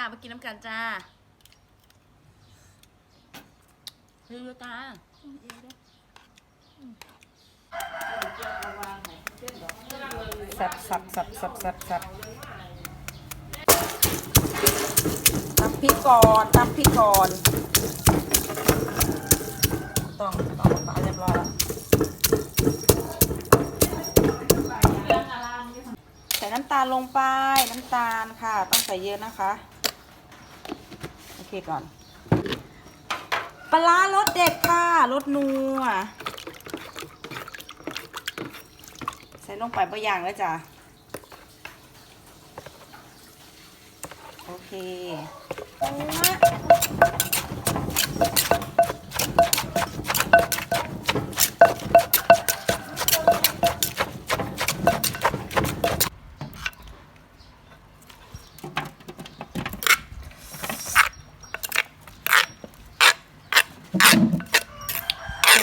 จ้ามากินน้ำกันจ้าเร็วๆจ้าสับสับสับสับสับสับตำพริกก่อนตำพริกก่อนต้องต้องปลาเรียบร้อยแล้วใส่น้ำตาลลงไปน้ำตาลค่ะ ต้องใส่เยอะนะคะ เคก่อนปลารสเด็ดค่ะรสนัวใส่ลงไปบะอย่างแล้วจ้ะโอเค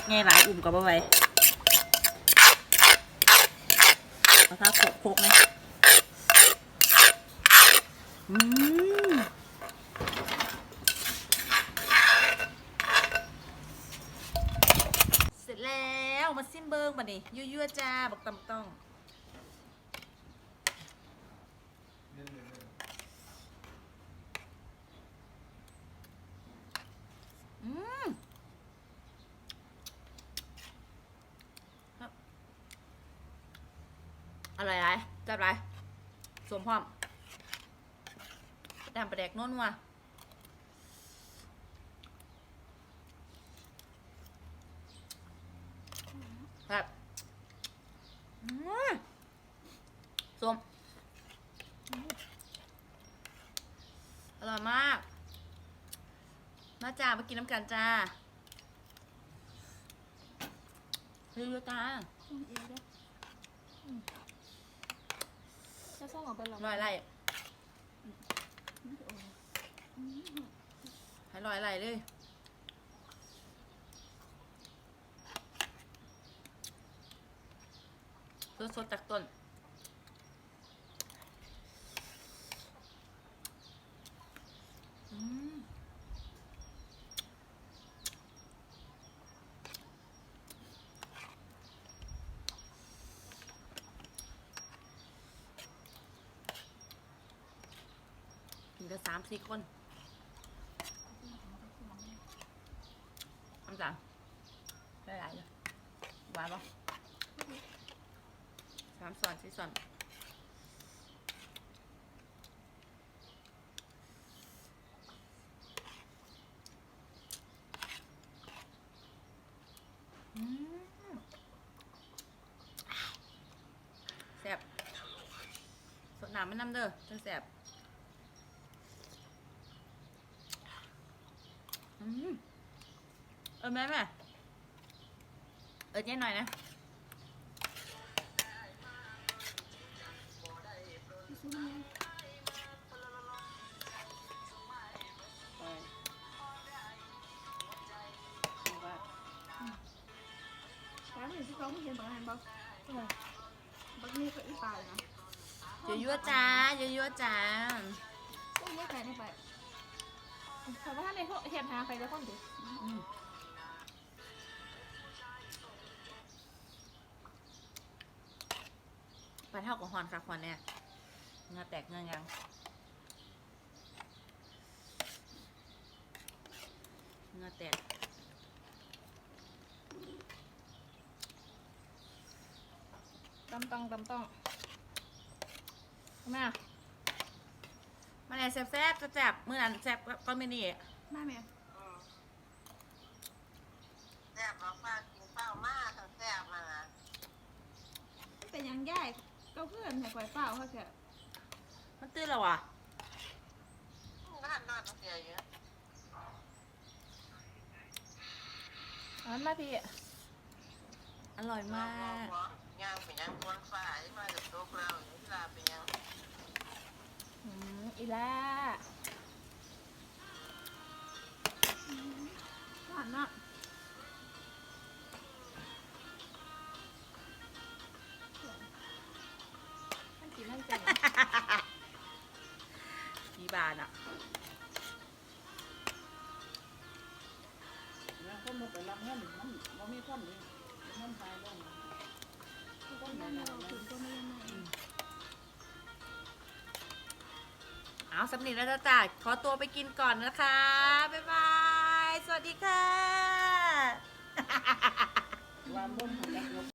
ไงหลายอุ่มกับบ่ไหวเอาทาโคกโคกไหมอืมเสร็จแล้วมาซิมเบิงมาดิยั่วๆจ้าบอกตำต้อง อืมครับ อะไรไรจับไรสวมพร้อมดำประแดกโน่นว่ะครับสวมอร่อยมากมาจ้ามากินน้ำกันจ้าเร็วๆจ้า จะส่งออกไปหรอลอยไรให้ลอยไรเลยสดๆจากต้น อืม กินกันสามสี่คนทำจังได้หลายเลยหวานปะสามส่วนสี่ส่วนแซ่บสดน้ำไม่น้ำเด้อจังแซ่บ อืม เออแม่แม่เออเจ๊หน่อยนะไปเอาว่าแถมเห็นที่เขาไม่เห็นบางแห่งบอกบางนี่ก็อีตายนะเยอะยั่วจ้าเยอะยั่วจ้าพวกนี้ใครได้ไป แต่ว่าถ้าในพวกเห็นหาใครจะคนดิอืมปลาเท่ากับฮอนค่ะควันเนี่ยเงาแตกเงายังเงาแตกตำต้องตำต้องแม่ มาเนี่ยแซ่บแซ่บๆแซ่บๆมื่อนั้นแซ่บก็ไม่นี่แม่แม่แซ่บมากมากกินเปล่ามากทั้งแซ่บมานะเป็นยังย่ายก็เพื่อนให้ควายเปล่าเขาแค่มันตื้นแล้วอะน่านนอนเสียเยอะอันมาพี่ อร่อยมากย่างเป็นยังบนฝ่ายมาจากโต๊ะเราเวลาเป็นยังอืมอี ล่าหวานอะมันกินนั่นเจ๋งกี่บาทาน่ะแล้วคนมาไปรับเงินมันบ่มีคนนี่เงินตายลงก็ไม่เราถึงก็ไม่ยังไเอาสำนีแล้วจ้าขอตัวไปกินก่อนนะคะ บ๊ายบาย สวัสดีค่ะ